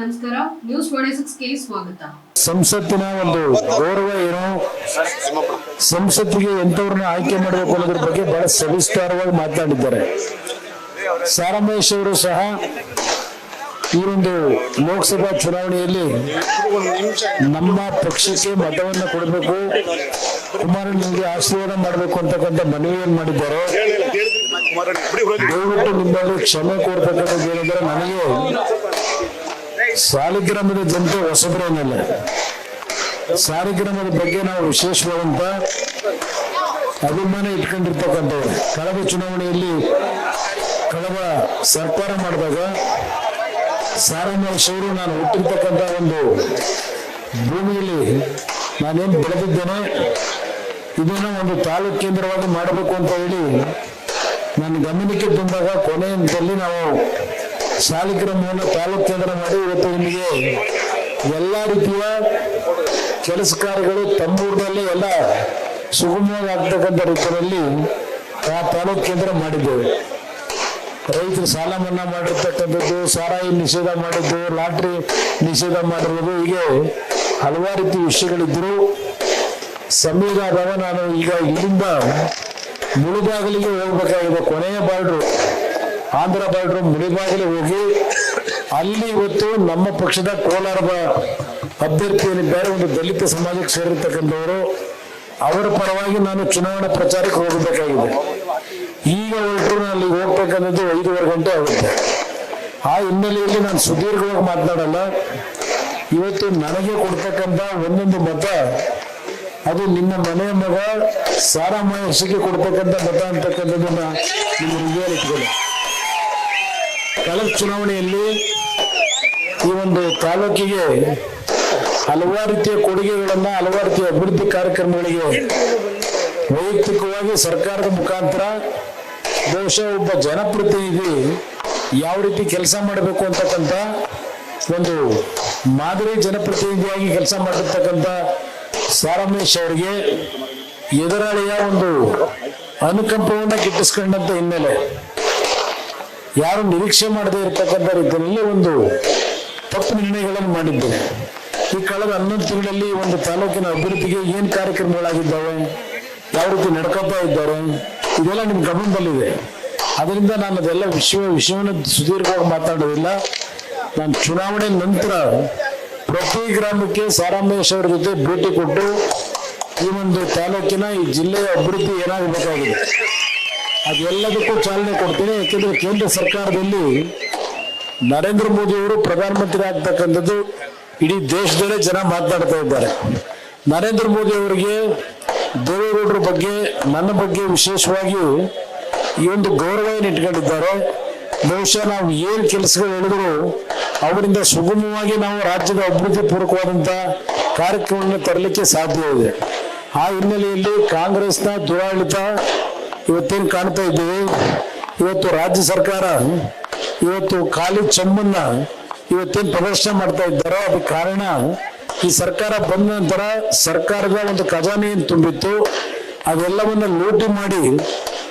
ನಮಸ್ಕಾರ. ನ್ಯೂಸ್ ಸಿಕ್ಸ್ಗೆ ಸ್ವಾಗತ. ಸಂಸತ್ತಿನ ಒಂದು ಗೌರವ ಏನು, ಸಂಸತ್ತಿಗೆ ಎಂತವ್ರನ್ನ ಆಯ್ಕೆ ಮಾಡಬೇಕು ಅನ್ನೋದ್ರ ಬಗ್ಗೆ ಬಹಳ ಸವಿಸ್ತಾರವಾಗಿ ಮಾತನಾಡಿದ್ದಾರೆ. ಸಾರಮೇಶ್ ಅವರು ಸಹ ಈ ಒಂದು ಲೋಕಸಭಾ ಚುನಾವಣೆಯಲ್ಲಿ ನಮ್ಮ ಪಕ್ಷಕ್ಕೆ ಮತವನ್ನು ಕೊಡಬೇಕು ಕುಮಾರಣ್ಣನಿಗೆ ಆಶೀರ್ವಾದ ಮಾಡಬೇಕು ಅಂತಕ್ಕಂಥ ಮನವಿಯನ್ನು ಮಾಡಿದ್ದಾರೆ. ದಯವಿಟ್ಟು ನಿಮ್ಮಲ್ಲಿ ಕ್ಷಮೆ ಕೊಡ್ತಕ್ಕಂಥದ್ದು ಏನಂದ್ರೆ ನನಗೆ ಸಾಲಿಗ್ರಾಮದ ಜನತೆ ಹೊಸಬ್ರೇನಲ್ಲ ಸಾಲಿಗ್ರಾಮದ ಬಗ್ಗೆ ನಾವು ವಿಶೇಷವಾದಂತ ಅಭಿಮಾನ ಇಟ್ಕೊಂಡಿರ್ತಕ್ಕಂಥವ್ರು. ಕಳೆದ ಚುನಾವಣೆಯಲ್ಲಿ ಕಳೆದ ಸರ್ಕಾರ ಮಾಡಿದಾಗ ಸಾರಾಮಹೇಶ್ ಅವರು ನಾನು ಹುಟ್ಟಿರ್ತಕ್ಕಂಥ ಒಂದು ಭೂಮಿಯಲ್ಲಿ ನಾನೇನು ಬೆಳೆದಿದ್ದೇನೆ, ಇದನ್ನ ಒಂದು ತಾಲೂಕು ಕೇಂದ್ರವಾಗಿ ಮಾಡಬೇಕು ಅಂತ ಹೇಳಿ ನನ್ನ ಗಮನಕ್ಕೆ ಬಂದಾಗ ಕೊನೆಯಲ್ಲಿ ಹಂತದಲ್ಲಿ ನಾವು ಮೂಲ ತಾಲೂಕು ಕೇಂದ್ರ ಮಾಡಿ ಇವತ್ತು ನಿಮಗೆ ಎಲ್ಲ ರೀತಿಯ ಕೆಲಸ ಕಾರ್ಯಗಳು ತಮ್ಮೂರಿನಲ್ಲೇ ಎಲ್ಲ ಸುಗಮವಾಗಿ ರೀತಿಯಲ್ಲಿ ಆ ತಾಲೂಕು ಕೇಂದ್ರ ಮಾಡಿದ್ದೇವೆ. ರೈತರು ಸಾಲ ಮನ್ನಾ ಮಾಡಿರ್ತಕ್ಕಂಥದ್ದು, ಸಾರಾಯಿ ನಿಷೇಧ ಮಾಡಿದ್ದು, ಲಾಟ್ರಿ ನಿಷೇಧ ಮಾಡಿರೋದು, ಹೀಗೆ ಹಲವಾರು ರೀತಿ ವಿಷಯಗಳಿದ್ರು ಸಮಯದಾದಾಗ ನಾನು ಈಗ ಇಲ್ಲಿಂದ ಮುಳುಬಾಗಲಿಗೆ ಹೋಗ್ಬೇಕಾಗಿದೆ, ಕೊನೆಯ ಬಾರ್ಡ್ರು. ಆಂಧ್ರ ಬಾರ್ಡರ್ ಮುಳಿಬಾಗಿಲು ಹೋಗಿ ಅಲ್ಲಿ ಇವತ್ತು ನಮ್ಮ ಪಕ್ಷದ ಕೋಲಾರ ಅಭ್ಯರ್ಥಿಯಲ್ಲಿ ಬೇರೆ ಒಂದು ದಲಿತ ಸಮಾಜಕ್ಕೆ ಸೇರಿರ್ತಕ್ಕಂಥವರು, ಅವರ ಪರವಾಗಿ ನಾನು ಚುನಾವಣಾ ಪ್ರಚಾರಕ್ಕೆ ಹೋಗಬೇಕಾಗಿದೆ. ಈಗ ಹೊರಟು ಅಲ್ಲಿ ಹೋಗ್ಬೇಕನ್ನೋದು ಐದೂವರೆ ಗಂಟೆ ಆಗುತ್ತೆ. ಆ ಹಿನ್ನೆಲೆಯಲ್ಲಿ ನಾನು ಸುದೀರ್ಘವಾಗಿ ಮಾತನಾಡಲ್ಲ. ಇವತ್ತು ನನಗೆ ಕೊಡ್ತಕ್ಕಂಥ ಒಂದೊಂದು ಮತ, ಅದು ನಿನ್ನ ಮನೆಯ ಮಗ ಸಾರಾಮಹೇಶಿಗೆ ಕೊಡ್ತಕ್ಕಂಥ ಮತ ಅಂತಕ್ಕಂಥದ್ದನ್ನ ಹೃದಯ ಇಟ್ಕೊಳ್ಳಿ. ಕಳೆದ ಚುನಾವಣೆಯಲ್ಲಿ ಈ ಒಂದು ತಾಲೂಕಿಗೆ ಹಲವಾರು ರೀತಿಯ ಕೊಡುಗೆಗಳನ್ನ, ಹಲವಾರು ರೀತಿಯ ಅಭಿವೃದ್ಧಿ ಕಾರ್ಯಕ್ರಮಗಳಿಗೆ ವೈಯಕ್ತಿಕವಾಗಿ ಸರ್ಕಾರದ ಮುಖಾಂತರ ಬಹುಶಃ ಒಬ್ಬ ಜನಪ್ರತಿನಿಧಿ ಯಾವ ರೀತಿ ಕೆಲಸ ಮಾಡಬೇಕು ಅಂತಕ್ಕಂಥ ಒಂದು ಮಾದರಿ ಜನಪ್ರತಿನಿಧಿಯಾಗಿ ಕೆಲಸ ಮಾಡಿರ್ತಕ್ಕಂಥ ಸಾರಮೇಶ್ ಅವರಿಗೆ ಎದುರಾಳಿಯ ಒಂದು ಅನುಕಂಪವನ್ನ ಗಿಟ್ಟಿಸ್ಕೊಂಡಂತ ಹಿನ್ನೆಲೆ ಯಾರು ನಿರೀಕ್ಷೆ ಮಾಡದೇ ಇರತಕ್ಕಂಥ ರೀತಿಯಲ್ಲಿ ಒಂದು ತಪ್ಪು ನಿರ್ಣಯಗಳನ್ನು ಮಾಡಿದ್ದೇನೆ ಈ ಕಳೆದ ಹನ್ನೊಂದು ತಿಂಗಳಲ್ಲಿ ಒಂದು ತಾಲೂಕಿನ ಅಭಿವೃದ್ಧಿಗೆ ಏನ್ ಕಾರ್ಯಕ್ರಮಗಳಾಗಿದ್ದಾವೆ? ಯಾವ ರೀತಿ ನಡ್ಕೊತಾ ಇದ್ದಾರೆ? ಇದೆಲ್ಲ ನಿಮ್ ಗಮನದಲ್ಲಿದೆ. ಅದರಿಂದ ನಾನು ಅದೆಲ್ಲ ವಿಷಯ ವಿಷಯವನ್ನು ಸುದೀರ್ಘವಾಗಿ ಮಾತಾಡೋದಿಲ್ಲ. ನಾನು ಚುನಾವಣೆ ನಂತರ ಪ್ರತಿ ಗ್ರಾಮಕ್ಕೆ ಸಾರಾಮೇಶ್ ಅವರ ಜೊತೆ ಭೇಟಿ ಕೊಟ್ಟು ಈ ಒಂದು ತಾಲೂಕಿನ ಈ ಜಿಲ್ಲೆಯ ಅಭಿವೃದ್ಧಿ ಏನಾಗಬೇಕಾಗಿದೆ. ಅದೆಲ್ಲದಕ್ಕೂ ಚಾಲನೆ ಕೊಡ್ತೀನಿ. ಯಾಕೆಂದ್ರೆ ಕೇಂದ್ರ ಸರ್ಕಾರದಲ್ಲಿ ನರೇಂದ್ರ ಮೋದಿ ಅವರು ಪ್ರಧಾನಮಂತ್ರಿ ಆಗ್ತಕ್ಕಂಥದ್ದು ಇಡೀ ದೇಶದಲ್ಲೇ ಜನ ಮಾತನಾಡ್ತಾ ಇದ್ದಾರೆ. ನರೇಂದ್ರ ಮೋದಿ ಅವರಿಗೆ ದೇವೇಗೌಡರ ಬಗ್ಗೆ, ನನ್ನ ಬಗ್ಗೆ ವಿಶೇಷವಾಗಿ ಈ ಒಂದು ಗೌರವವನ್ನು ಇಟ್ಕೊಂಡಿದ್ದಾರೆ, ಬಹುಶಃ ನಾವು ಏನು ಕೆಲಸಗಳು ಹೇಳಿದ್ರು ಅವರಿಂದ ಸುಗಮವಾಗಿ ನಾವು ರಾಜ್ಯದ ಅಭಿವೃದ್ಧಿ ಪೂರ್ವಕವಾದಂತ ಕಾರ್ಯಕ್ರಮವನ್ನು ತರಲಿಕ್ಕೆ ಸಾಧ್ಯ ಇದೆ. ಆ ಹಿನ್ನೆಲೆಯಲ್ಲಿ ಕಾಂಗ್ರೆಸ್ನ ದುರಾಡಳಿತ ಇವತ್ತೇನು ಕಾಣ್ತಾ ಇದ್ದೀವಿ. ಇವತ್ತು ರಾಜ್ಯ ಸರ್ಕಾರ, ಇವತ್ತು ಖಾಲಿ ಚೆಮ್ಮನ್ನ ಇವತ್ತೇನು ಪ್ರದರ್ಶನ ಮಾಡ್ತಾ ಇದ್ದಾರೋ ಅದಕ್ಕೆ ಕಾರಣ ಈ ಸರ್ಕಾರ ಬಂದ ನಂತರ ಸರ್ಕಾರದ ಒಂದು ಖಜಾನೆ ಏನು ತುಂಬಿತ್ತು, ಅದೆಲ್ಲವನ್ನ ಲೂಟಿ ಮಾಡಿ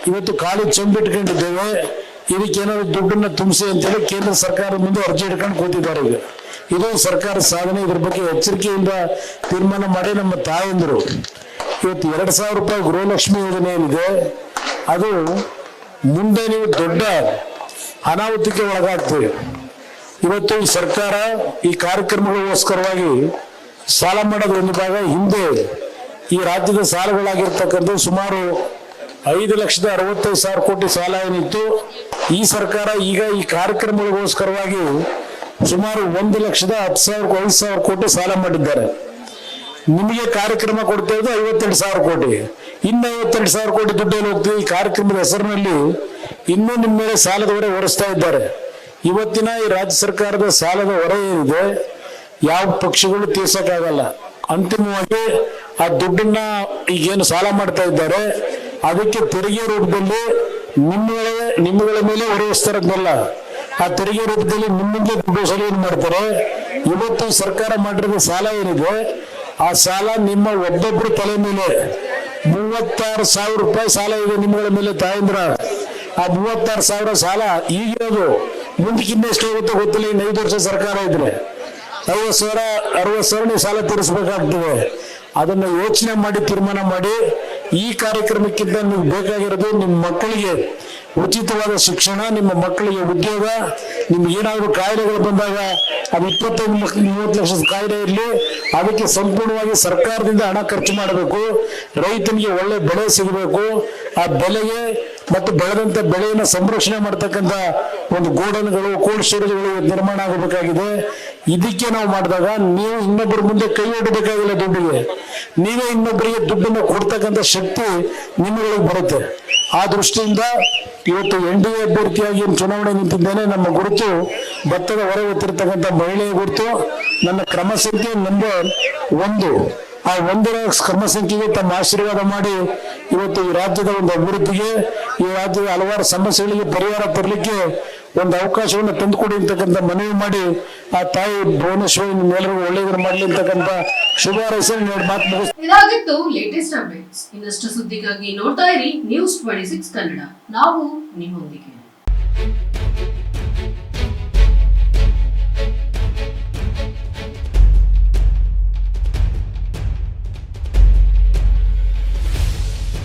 ಇವತ್ತು ಖಾಲಿ ಚೊಂಬಿಟ್ಕೊಂಡಿದ್ದೇವೆ ಇದಕ್ಕೆ ಏನಾದ್ರು ದುಡ್ಡನ್ನ ತುಂಬಿಸಿ ಅಂತೇಳಿ ಕೇಂದ್ರ ಸರ್ಕಾರದ ಮುಂದೆ ಅರ್ಜಿ ಇಟ್ಕೊಂಡು ಕೂತಿದ್ದಾರೆ ಈಗ. ಇದು ಸರ್ಕಾರ ಸಾಧನೆ, ಇದ್ರ ಬಗ್ಗೆ ಎಚ್ಚರಿಕೆಯಿಂದ ತೀರ್ಮಾನ ಮಾಡಿ ನಮ್ಮ ತಾಯಂದರು. ಇವತ್ತು ಎರಡು ಸಾವಿರ ರೂಪಾಯಿ ಗೃಹಲಕ್ಷ್ಮಿ ಯೋಜನೆ ಏನಿದೆ ಅದು ಮುಂದೆ ನೀವು ದೊಡ್ಡ ಅನಾಹುತಕ್ಕೆ ಒಳಗಾಗ್ತೀವಿ ಇವತ್ತು ಈ ಸರ್ಕಾರ ಈ ಕಾರ್ಯಕ್ರಮಗಳಿಗೋಸ್ಕರವಾಗಿ ಸಾಲ ಮಾಡೋದು ಒಂದು ಭಾಗ ಹಿಂದೆ ಈ ರಾಜ್ಯದ ಸಾಲಗಳಾಗಿರ್ತಕ್ಕಂಥ ಸುಮಾರು ಐದು ಲಕ್ಷದ ಅರವತ್ತೈದು ಸಾವಿರ ಕೋಟಿ ಸಾಲ ಏನಿತ್ತು, ಈ ಸರ್ಕಾರ ಈಗ ಈ ಕಾರ್ಯಕ್ರಮಗಳಿಗೋಸ್ಕರವಾಗಿ ಸುಮಾರು ಒಂದು ಲಕ್ಷದ ಹತ್ತು ಸಾವಿರ ಐದು ಸಾವಿರ ಕೋಟಿ ಸಾಲ ಮಾಡಿದ್ದಾರೆ. ನಿಮಗೆ ಕಾರ್ಯಕ್ರಮ ಕೊಡ್ತಾ ಇದ್ದು ಐವತ್ತೆರಡು ಸಾವಿರ ಕೋಟಿ. ಇನ್ನು ಐವತ್ತೆರಡು ಸಾವಿರ ಕೋಟಿ ದುಡ್ಡಲ್ಲಿ ಹೋಗ್ತೀವಿ. ಈ ಕಾರ್ಯಕ್ರಮದ ಹೆಸರಿನಲ್ಲಿ ಇನ್ನೂ ನಿಮ್ಮ ಮೇಲೆ ಸಾಲದ ಹೊರೆ ಹೊರಿಸ್ತಾ ಇದ್ದಾರೆ. ಇವತ್ತಿನ ಈ ರಾಜ್ಯ ಸರ್ಕಾರದ ಸಾಲದ ಹೊರೆ ಏನಿದೆ, ಯಾವ ಪಕ್ಷಗಳು ತೀರ್ಸಕ್ಕಾಗಲ್ಲ. ಅಂತಿಮವಾಗಿ ಆ ದುಡ್ಡನ್ನ ಈಗೇನು ಸಾಲ ಮಾಡ್ತಾ ಇದ್ದಾರೆ, ಅದಕ್ಕೆ ತೆರಿಗೆ ರೂಪದಲ್ಲಿ ನಿಮ್ಮಗಳೇ ನಿಮ್ಮಗಳ ಮೇಲೆ ಹೊರೆಸ್ತಾರಲ್ಲ ಆ ತೆರಿಗೆ ರೂಪದಲ್ಲಿ ನಿಮ್ಮಿಂದ ದುಡ್ಡು ವಸೂಲಿ ಮಾಡ್ತಾರೆ? ಇವತ್ತು ಸರ್ಕಾರ ಮಾಡಿರೋ ಸಾಲ ಏನಿದೆ, ಆ ಸಾಲ ನಿಮ್ಮ ಒಬ್ಬೊಬ್ಬರು ತಲೆ ಮೇಲೆ ಮೂವತ್ತಾರು ಸಾವಿರ ರೂಪಾಯಿ ಸಾಲ ಇದೆ ನಿಮ್ಮಗಳ ಮೇಲೆ ತಾಯಂದ್ರ. ಆ ಮೂವತ್ತಾರು ಸಾವಿರ ಸಾಲ ಈಗಿರೋದು ಮುಂದಕ್ಕಿಂತ ಎಷ್ಟು ಹೋಗುತ್ತೋ ಗೊತ್ತಿಲ್ಲ, ಇನ್ನು ಐದು ವರ್ಷ ಸರ್ಕಾರ ಇದ್ರೆ. ಐವತ್ತು ಸಾವಿರ, ಅರವತ್ತು ಸಾವಿರ ನೀವು ಸಾಲ ತೀರಿಸಬೇಕಾಗ್ತದೆ. ಅದನ್ನ ಯೋಚನೆ ಮಾಡಿ, ತೀರ್ಮಾನ ಮಾಡಿ, ಈ ಕಾರ್ಯಕ್ರಮಕ್ಕಿಂತ ನಿಮ್ಗೆ ಬೇಕಾಗಿರೋದು ನಿಮ್ಮ ಮಕ್ಕಳಿಗೆ. ಉಚಿತವಾದ ಶಿಕ್ಷಣ, ನಿಮ್ಮ ಮಕ್ಕಳಿಗೆ ಉದ್ಯೋಗ, ನಿಮ್ಗೆ ಏನಾದರೂ ಕಾಯಿಲೆಗಳು ಬಂದಾಗ ಅದು ಇಪ್ಪತ್ತೈದು ಮೂವತ್ತು ಲಕ್ಷದ ಕಾಯಿಲೆ ಇರಲಿ. ಅದಕ್ಕೆ ಸಂಪೂರ್ಣವಾಗಿ ಸರ್ಕಾರದಿಂದ ಹಣ ಖರ್ಚು ಮಾಡಬೇಕು. ರೈತನಿಗೆ ಒಳ್ಳೆ ಬೆಳೆ ಸಿಗಬೇಕು. ಆ ಬೆಲೆಗೆ ಮತ್ತು ಬೆಳೆದಂತ ಬೆಳೆಯನ್ನು ಸಂರಕ್ಷಣೆ ಮಾಡ್ತಕ್ಕಂಥ ಒಂದು ಗೋಡನ್ಗಳು ಕೋಲ್ಡ್ ಸ್ಟೋರೇಜ್ಗಳು ನಿರ್ಮಾಣ ಆಗಬೇಕಾಗಿದೆ. ಇದಕ್ಕೆ ನಾವು ಮಾಡಿದಾಗ ನೀವು ಇನ್ನೊಬ್ಬರ ಮುಂದೆ ಕೈ ಒಡ್ಡಬೇಕಾಗಿಲ್ಲ ದುಡ್ಡಿಗೆ. ನೀವೇ ಇನ್ನೊಬ್ಬರಿಗೆ ದುಡ್ಡನ್ನು ಕೊಡ್ತಕ್ಕಂಥ ಶಕ್ತಿ ನಿಮ್ಮಗಳಿಗೆ ಬರುತ್ತೆ. ಆ ದೃಷ್ಟಿಯಿಂದ ಇವತ್ತು ಎನ್ ಡಿ ಎ ಅಭ್ಯರ್ಥಿಯಾಗಿ ಚುನಾವಣೆ ನಿಂತಿದ್ದೇನೆ. ನಮ್ಮ ಗುರುತು, ಭತ್ತದ ಹೊರ ಹೊತ್ತಿರ್ತಕ್ಕಂಥ ಮಹಿಳೆಯ ಗುರುತು, ನನ್ನ ಕ್ರಮ ನಂಬರ್ ಒಂದು. ಆ ಒಂದರ ಕರ್ಮ ಸಂಖ್ಯೆಗೆ ತಮ್ಮ ಆಶೀರ್ವಾದ ಮಾಡಿ ಇವತ್ತು ಈ ರಾಜ್ಯದ ಒಂದು ಅಭಿವೃದ್ಧಿಗೆ, ಈ ರಾಜ್ಯದ ಹಲವಾರು ಸಮಸ್ಯೆಗಳಿಗೆ ಪರಿಹಾರ ತರಲಿಕ್ಕೆ ಒಂದು ಅವಕಾಶವನ್ನು ತಂದುಕೊಡಿ ಅಂತಕ್ಕಂಥ ಮನವಿ ಮಾಡಿ ಆ ತಾಯಿ ಭುವನೇಶ್ವರಿ ನಿಮ್ಮೆಲ್ಲರಿಗೂ ಒಳ್ಳೆಯದನ್ನು ಮಾಡಲಿ ಅಂತಕ್ಕಂಥ ಶುಭ ಮಾತು ಇದಾಗಿತ್ತು ಲೇಟೆಸ್ಟ್ ಅಪ್ಡೇಟ್ಸ್ ಇನ್ನಷ್ಟು ಸುದ್ದಿಗಾಗಿ ನೋಡ್ತಾ ಇರಿ ನ್ಯೂಸ್ ಟ್ವೆಂಟಿ ಸಿಕ್ಸ್ ಕನ್ನಡ. ನಾವು ನಿಮ್ಮೊಂದಿಗೆ.